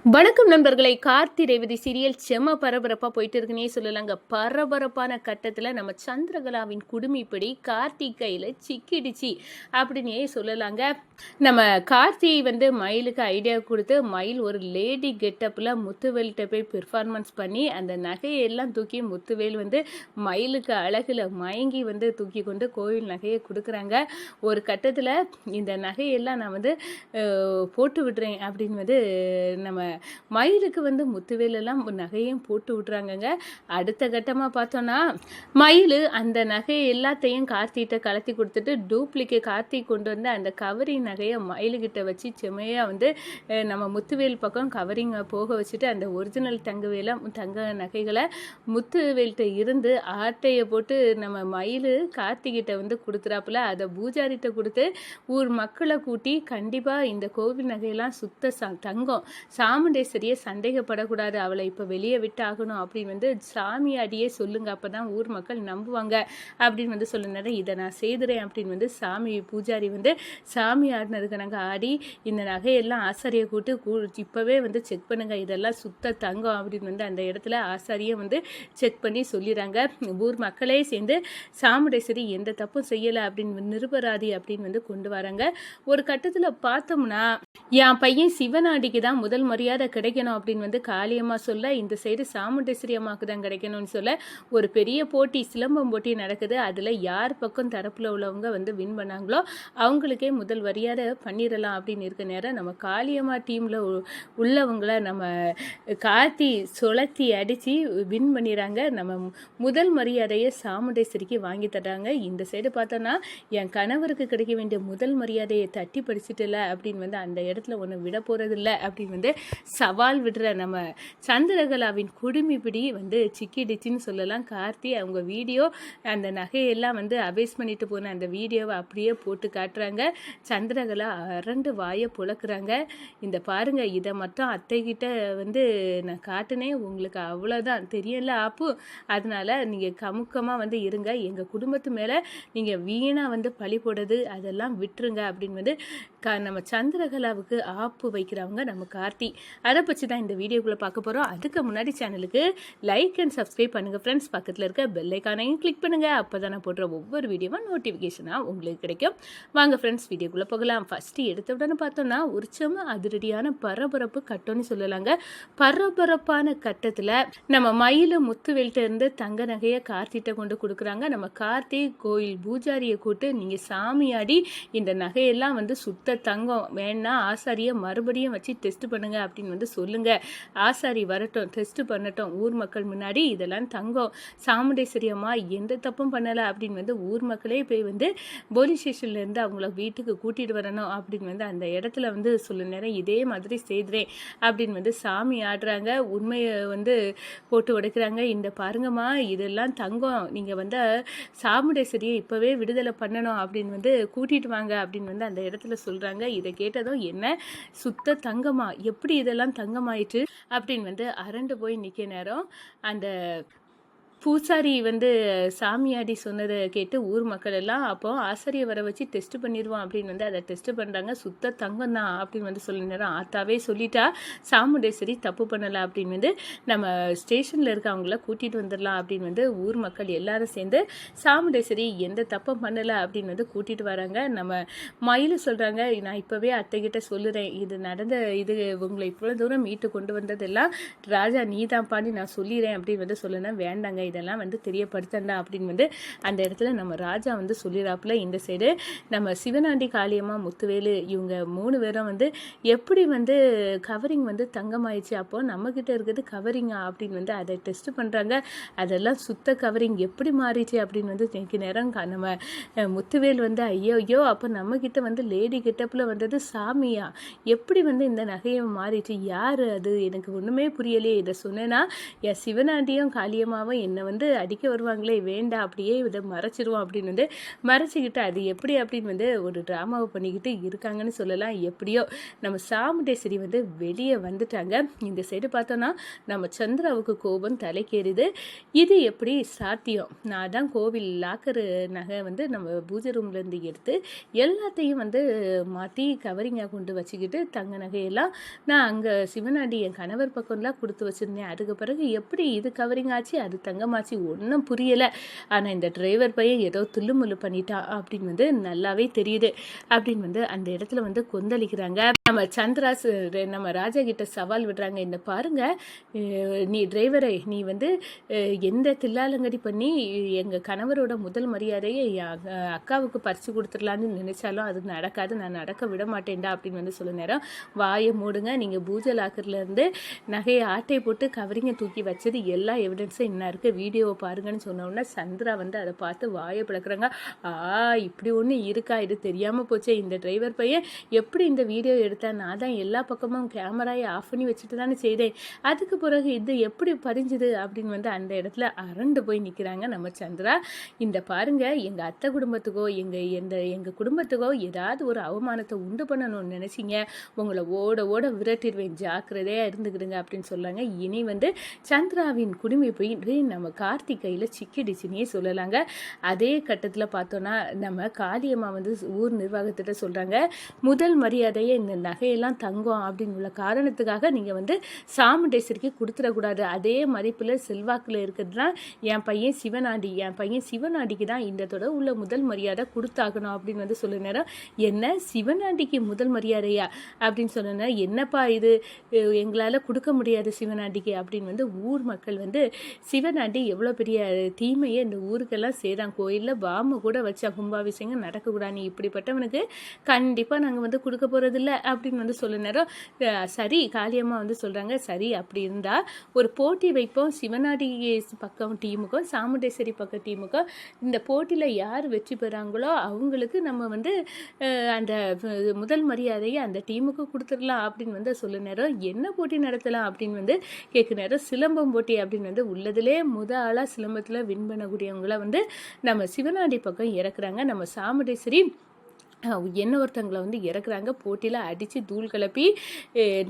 வணக்கம் நண்பர்களை. கார்த்தி ரேவதி சீரியல் செம்ம பரபரப்பாக போயிட்டு இருக்குன்னே சொல்லலாங்க. பரபரப்பான கட்டத்தில் நம்ம சந்திரகலாவின் குடுமிப்படி கார்த்தி கையில் சிக்கிடுச்சு அப்படின்னே சொல்லலாங்க. நம்ம கார்த்தி வந்து மயிலுக்கு ஐடியா கொடுத்து மயில் ஒரு லேடி கெட்டப்பில் முத்துவேல்கிட்ட போய் பெர்ஃபார்மன்ஸ் பண்ணி அந்த நகையெல்லாம் தூக்கி முத்துவேல் வந்து மயிலுக்கு அழகில் மயங்கி வந்து தூக்கி கொண்டு கோவில் நகையை கொடுக்குறாங்க. ஒரு கட்டத்தில் இந்த நகையெல்லாம் நான் வந்து போட்டு விடுறேன் அப்படின்னு வந்து நம்ம மயிலுக்கு வந்து முத்துவேலெல்லாம் நகையும் போட்டு விட்றாங்கங்க. அடுத்த கட்டமாக பார்த்தோன்னா மயில் அந்த நகையை எல்லாத்தையும் கார்த்திகிட்ட கலத்தி கொடுத்துட்டு டூப்ளிகேட் கார்த்தி கொண்டு வந்து அந்த கவரிங் நகையை மயிலுக்கிட்ட வச்சு செம்மையாக வந்து நம்ம முத்துவேல் பக்கம் கவரிங்கை போக வச்சுட்டு அந்த ஒரிஜினல் தங்கவேல தங்க நகைகளை முத்துவேல்கிட்ட இருந்து ஆட்டையை போட்டு நம்ம மயில் கார்த்திகிட்ட வந்து கொடுத்துறாப்புல அதை பூஜாரிட்ட கொடுத்து ஊர் மக்களை கூட்டி கண்டிப்பாக இந்த கோவில் நகையெல்லாம் சுத்த சா தங்கம். சா சாமுண்டேஸ்வரியை சந்தேகப்படக்கூடாது. அவளை இப்போ வெளியே விட்டாகணும் அப்படின்னு வந்து சாமியாடியே சொல்லுங்க. அப்போ தான் ஊர் மக்கள் நம்புவாங்க அப்படின்னு வந்து சொல்லுனாரு இதை நான் செய்துறேன் அப்படின்னு வந்து சாமி பூஜாரி வந்து சாமி ஆடினதுக்கு நாங்கள் ஆடி இந்த நகையெல்லாம் ஆசாரியை கூட்டு கூ இப்போவே வந்து செக் பண்ணுங்க. இதெல்லாம் சுத்த தங்கம் அப்படின்னு வந்து அந்த இடத்துல ஆசாரியை வந்து செக் பண்ணி சொல்லிடுறாங்க ஊர் மக்களே சேர்ந்து சாமுண்டேஸ்வரி எந்த தப்பும் செய்யலை அப்படின்னு நிருபராதி அப்படின்னு வந்து கொண்டு வராங்க. ஒரு கட்டத்தில் பார்த்தோம்னா என் பையன் சிவனாடிக்கு தான் முதல் மரியாதை கிடைக்கணும் அப்படின்னு வந்து காளியம்மா சொல்ல இந்த சைடு சாமுண்டேஸ்வரி அம்மாவுக்கு தான் கிடைக்கணும்னு சொல்ல ஒரு பெரிய போட்டி சிலம்பம் போட்டி நடக்குது. அதில் யார் பக்கம் தரப்பில் உள்ளவங்க வந்து வின் பண்ணாங்களோ அவங்களுக்கே முதல் மரியாதை பண்ணிடலாம் அப்படின்னு இருக்க நேரம் நம்ம காளியம்மா டீமில் உள்ளவங்கள நம்ம காத்தி சுழத்தி அடித்து வின் பண்ணிடுறாங்க. நம்ம முதல் மரியாதையை சாமுண்டேஸ்வரிக்கு வாங்கி தர்றாங்க. இந்த சைடு பார்த்தோன்னா என் கணவருக்கு கிடைக்க வேண்டிய முதல் மரியாதையை தட்டி படிச்சுட்டுல அப்படின்னு வந்து அந்த இடத்துல ஒன்று விட போகிறதில்ல அப்படின்னு வந்து சவால் விடுற நம்ம சந்திரகலாவின் குடுமிப்பிடி வந்து சிக்கிடுச்சின்னு சொல்லலாம். கார்த்தி அவங்க வீடியோ அந்த நகையெல்லாம் வந்து அபேஸ் பண்ணிட்டு போன அந்த வீடியோவை அப்படியே போட்டு காட்டுறாங்க. சந்திரகலா அரண்டு வாயை புழக்கிறாங்க. இந்த பாருங்க இதை மட்டும் அத்தைக்கிட்ட வந்து நான் காட்டினேன் உங்களுக்கு அவ்வளோதான் தெரியல ஆப்பு. அதனால நீங்கள் கமுக்கமாக வந்து இருங்க. எங்கள் குடும்பத்து மேலே நீங்கள் வீணாக வந்து பழி போடுறது அதெல்லாம் விட்டுருங்க அப்படின்னு வந்து க நம்ம சந்திரகலாவுக்கு ஆப்பு வைக்கிறவங்க நம்ம கார்த்தி. அதை பற்றி தான் இந்த வீடியோக்குள்ளே பார்க்க போகிறோம் அதுக்கு முன்னாடி சேனலுக்கு லைக் அண்ட் சப்ஸ்கிரைப் பண்ணுங்கள் ஃப்ரெண்ட்ஸ் பக்கத்தில் இருக்க பெல்லைக்கானையும் கிளிக் பண்ணுங்கள் அப்போ தான் நான் போடுற ஒவ்வொரு வீடியோவும் நோட்டிஃபிகேஷனாக உங்களுக்கு கிடைக்கும். வாங்க ஃப்ரெண்ட்ஸ் வீடியோக்குள்ளே போகலாம். ஃபஸ்ட்டு எடுத்த உடனே பார்த்தோம்னா ஒரு அதிரடியான பரபரப்பு கட்டம்னு சொல்லலாங்க. பரபரப்பான கட்டத்தில் நம்ம மயில முத்துவேல்கிட்ட இருந்து தங்க நகையை கார்த்திகிட்ட கொண்டு கொடுக்குறாங்க. நம்ம கார்த்தி கோயில் பூஜாரியை கூட்டு நீங்கள் சாமியாடி இந்த நகையெல்லாம் வந்து சுத்த தங்கம் வேணா ஆசாரியை மறுபடியும் வச்சு டெஸ்ட் பண்ணுங்க. அப்படின்னு வந்து சொல்லுங்க. ஆசாரி வரட்டும் டெஸ்ட் பண்ணட்டும் ஊர் மக்கள் முன்னாடி இதெல்லாம் தங்கம். சாமுண்டேஸ்வரி அம்மா எந்த தப்பும் பண்ணலை அப்படின்னு வந்து ஊர் மக்களே போய் வந்து போலீஸ் ஸ்டேஷன்லேருந்து அவங்கள வீட்டுக்கு கூட்டிகிட்டு வரணும் அப்படின்னு வந்து அந்த இடத்துல வந்து சொல்ல நேரம் இதே மாதிரி செய்கிறேன் அப்படின்னு வந்து சாமி ஆடுறாங்க. உண்மையை வந்து போட்டு உடைக்கிறாங்க. இந்த பாருங்கம்மா இதெல்லாம் தங்கம். நீங்கள் வந்து சாமுண்டேஸ்வரியை இப்போவே விடுதலை பண்ணணும் அப்படின்னு வந்து கூட்டிகிட்டு வாங்க அப்படின்னு வந்து அந்த இடத்துல சொல்கிறாங்க இதை கேட்டதும் என்ன? சுத்த தங்கமா எப்படி இதெல்லாம் தங்கமாயிற்று அப்படின்னு வந்து அரண்டு போய் நிற்க நேரம் அந்த பூசாரி வந்து சாமியாடி சொன்னதை கேட்டு ஊர் மக்கள் எல்லாம் அப்போ ஆசிரியை வர வச்சு டெஸ்ட் பண்ணிடுவோம் அப்படின்னு வந்து அதை டெஸ்ட் பண்ணுறாங்க சுத்த தங்கம் தான் அப்படின்னு வந்து சொல்ல ஆத்தாவே சொல்லிட்டா சாமுண்டேஸ்வரி தப்பு பண்ணலை அப்படின்னு வந்து நம்ம ஸ்டேஷனில் இருக்கவங்கள கூட்டிகிட்டு வந்துடலாம் அப்படின்னு வந்து ஊர் மக்கள் எல்லாரும் சேர்ந்து சாமுண்டேஸ்வரி எந்த தப்பும் பண்ணலை அப்படின்னு வந்து கூட்டிகிட்டு வராங்க. நம்ம மயில் சொல்கிறாங்க நான் இப்போவே அத்தைக்கிட்ட சொல்லுறேன். இது நடந்த இது உங்களை இவ்வளோ தூரம் மீட்டு கொண்டு வந்ததெல்லாம் ராஜா நீ பாடி நான் சொல்லிடுறேன் அப்படின்னு வந்து சொல்லுனா வேண்டாங்க இதெல்லாம் வந்து தெரியப்படுத்தண்டா அப்படின்னு வந்து அந்த இடத்துல நம்ம ராஜா வந்து சொல்லிடாப்புல இந்த சைடு நம்ம சிவனாண்டி காளியம்மா முத்துவேலு இவங்க மூணு பேரும் வந்து எப்படி வந்து கவரிங் வந்து தங்கமாயிடுச்சு? அப்போது நம்மக்கிட்ட இருக்கிறது கவரிங்கா அப்படின்னு வந்து அதை டெஸ்ட் பண்ணுறாங்க அதெல்லாம் சுத்த கவரிங் எப்படி மாறிச்சு அப்படின்னு வந்து எனக்கு நேரம் நம்ம முத்துவேல் வந்து ஐயோ ஐயோ அப்போ நம்மக்கிட்ட வந்து லேடி கெட்டப்பில் வந்தது சாமியா? எப்படி வந்து இந்த நகையை மாறிச்சு யார் அது? எனக்கு ஒன்றுமே புரியலையே. இதை சொன்னேன்னா என் சிவனாண்டியும் காளியம்மாவும் என்ன என்னை வந்து அடிக்க வருவாங்களே வேண்டாம் அப்படியே இதை மறைச்சிருவோம் அப்படின்னு வந்து மறைச்சிக்கிட்டு அது எப்படி அப்படின்னு வந்து ஒரு ட்ராமாவை பண்ணிக்கிட்டு இருக்காங்கன்னு சொல்லலாம். எப்படியோ நம்ம சாமுண்டேஸ்வரி வந்து வெளியே வந்துட்டாங்க. இந்த சைடு பார்த்தோன்னா நம்ம சந்திராவுக்கு கோபம் தலைக்கேறுது. இது எப்படி சாத்தியம்? நான் தான் கோவில் லாக்கரு நகை வந்து நம்ம பூஜை ரூம்லேருந்து எடுத்து எல்லாத்தையும் வந்து மாற்றி கவரிங்காக கொண்டு வச்சுக்கிட்டு தங்க நகையெல்லாம் நான் அங்கே சிவனாடி என் கணவர் பக்கம்லாம் கொடுத்து வச்சுருந்தேன். அதுக்கு பிறகு எப்படி இது கவரிங் ஆச்சு? அது தங்கம் மாச்சி ஒன்றும் புரியலை. ஆனால் இந்த டிரைவர் பையன் ஏதோ துள்ளுமுள்ளு பண்ணிட்டான் அப்படின்னு வந்து நல்லாவே தெரியுது. அப்படின்னு வந்து அந்த இடத்துல வந்து கொந்தளிக்கிறாங்க. நம்ம சந்திராஸ் நம்ம ராஜா கிட்ட சவால் விடுறாங்க. என்ன பாருங்க நீ டிரைவரை நீ வந்து எந்த தில்லாலங்கடி பண்ணி எங்கள் கணவரோட முதல் மரியாதையை என் அக்காவுக்கு பறித்து கொடுத்துடலான்னு நினைச்சாலும் அது நடக்காது. நான் நடக்க விட மாட்டேன்டா அப்படின்னு வந்து சொல்ல நேரம் வாயை மூடுங்க. நீங்கள் பூஜை லாக்கர்லேருந்து நகையை ஆட்டை போட்டு கவரிங்க தூக்கி வச்சது எல்லா எவிடன்ஸும் என்ன இருக்குது வீடியோவை பாருங்கன்னு சொன்ன சந்திரா வந்து அதை பார்த்து வாயை பிளக்குறாங்க. ஆ இப்படி ஒன்று இருக்கா? இது தெரியாமல் போச்சே இந்த டிரைவர் பையன் எப்படி இந்த வீடியோ எடுத்தேன்? நான் தான் எல்லா பக்கமும் கேமராயை ஆஃப் பண்ணி வச்சுட்டு தானே செய்தேன். அதுக்கு பிறகு இது எப்படி பறிஞ்சுது அப்படின்னு வந்து அந்த இடத்துல அரண்டு போய் நிற்கிறாங்க நம்ம சந்திரா. இந்த பாருங்க எங்கள் அத்தை குடும்பத்துக்கோ எங்கள் எந்த எங்கள் குடும்பத்துக்கோ ஏதாவது ஒரு அவமானத்தை உண்டு பண்ணணும்னு நினச்சிங்க. உங்களை ஓட ஓட விரட்டிடுவேன். ஜாக்கிரதையாக இருந்துக்கிடுங்க அப்படின்னு சொல்லாங்க. இனி வந்து சந்திராவின் குடுமி போய் நம்ம நம்ம கார்த்திக் கையில் சிக்கிடுச்சுன்னே சொல்லலாங்க. அதே கட்டத்தில் பார்த்தோன்னா நம்ம காளியம்மா வந்து ஊர் நிர்வாகத்திட்ட சொல்கிறாங்க முதல் மரியாதையை இந்த நகையெல்லாம் தங்கம் அப்படின்னு உள்ள காரணத்துக்காக நீங்கள் வந்து சாமுண்டேஸ்வரிக்கு கொடுத்துடக்கூடாது. அதே மதிப்பில் செல்வாக்கில் இருக்கிறது தான் என் பையன் சிவனாண்டி. என் பையன் சிவனாண்டிக்கு தான் இந்த தொடர் உள்ள முதல் மரியாதை கொடுத்தாகணும் அப்படின்னு வந்து சொல்ல நேரம் என்ன சிவனாண்டிக்கு முதல் மரியாதையா? அப்படின்னு சொன்ன என்னப்பா இது? எங்களால் கொடுக்க முடியாது சிவனாண்டிக்கு அப்படின்னு வந்து ஊர் மக்கள் வந்து சிவனாண்டி எவ்வளோ பெரிய தீமையை இந்த ஊருக்கெல்லாம் செய்கிறான் கோயிலில் பாம்பு கூட வச்ச கும்பாபிஷேகம் நடக்கக்கூடாது. நீ இப்படிப்பட்டவனுக்கு கண்டிப்பாக நாங்கள் வந்து கொடுக்க போகிறதில்ல அப்படின்னு வந்து சொல்ல நேரம் சரி காளியம்மா வந்து சொல்கிறாங்க சரி அப்படி இருந்தால் ஒரு போட்டி வைப்போம். சிவநாடி பக்கம் டீமுக்கும் சாமுண்டேஸ்வரி பக்கம் டீமுக்கும். இந்த போட்டியில் யார் வெற்றி பெறாங்களோ அவங்களுக்கு நம்ம வந்து அந்த முதல் மரியாதையை அந்த டீமுக்கு கொடுத்துடலாம் அப்படின்னு வந்து சொல்ல நேரம் என்ன போட்டி நடத்தலாம் அப்படின்னு வந்து கேட்க நேரம் சிலம்பம் போட்டி அப்படின்னு வந்து உள்ளதிலே முத ஆளாக சிலம்பத்தில் வின் பண்ணக்கூடியவங்கள வந்து நம்ம சிவனாடி பக்கம் இறக்குறாங்க. நம்ம சாமுண்டேஸ்வரி என்ன ஒருத்தங்களை வந்து இறக்குறாங்க. போட்டியில் அடித்து தூள் கிளப்பி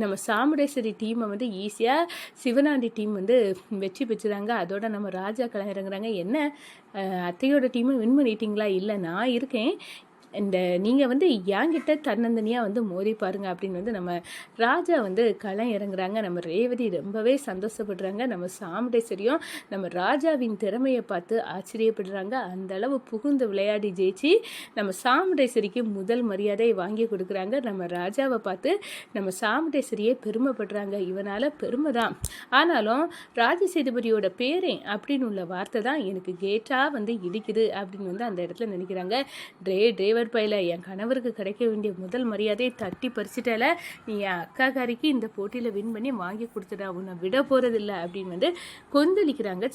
நம்ம சாமுடேஸ்வரி டீமை வந்து ஈஸியாக சிவனாண்டி டீம் வந்து வெற்றி பெற்றுறாங்க. அதோட நம்ம ராஜா இறங்குறாங்க. என்ன அத்தையோட டீமை வின் பண்ணிட்டீங்களா? இல்லை நான் இருக்கேன். இந்த நீங்கள் வந்து என்கிட்ட தன்னந்தனியாக வந்து மோதி பாருங்க அப்படின்னு வந்து நம்ம ராஜா வந்து களம் இறங்குறாங்க. நம்ம ரேவதி ரொம்பவே சந்தோஷப்படுறாங்க. நம்ம சாமுண்டேஸ்வரியும் நம்ம ராஜாவின் திறமையை பார்த்து ஆச்சரியப்படுறாங்க. அந்த அளவு புகுந்து விளையாடி ஜெயிச்சு நம்ம சாமுண்டேஸ்வரிக்கு முதல் மரியாதை வாங்கி கொடுக்குறாங்க. நம்ம ராஜாவை பார்த்து நம்ம சாமுண்டேஸ்வரியே பெருமைப்படுறாங்க. இவனால் பெருமை தான் ஆனாலும் ராஜசேதுபதியோட பேரே அப்படின்னு உள்ள வார்த்தை தான் எனக்கு கேட்டாக வந்து இடிக்குது அப்படின்னு வந்து அந்த இடத்துல நினைக்கிறாங்க. ட்ரே டிரைவர் பையில என் கணவருக்கு கிடைக்க வேண்டிய முதல் மரியாதையை தட்டி பறிச்சிட்டால நீ என் அக்காக்காரிக்கு இந்த போட்டியில் வின் பண்ணி வாங்கி கொடுத்துட்டா உன்னை விட போகிறதில்ல அப்படின்னு வந்து கொந்தளிக்கிறாங்க.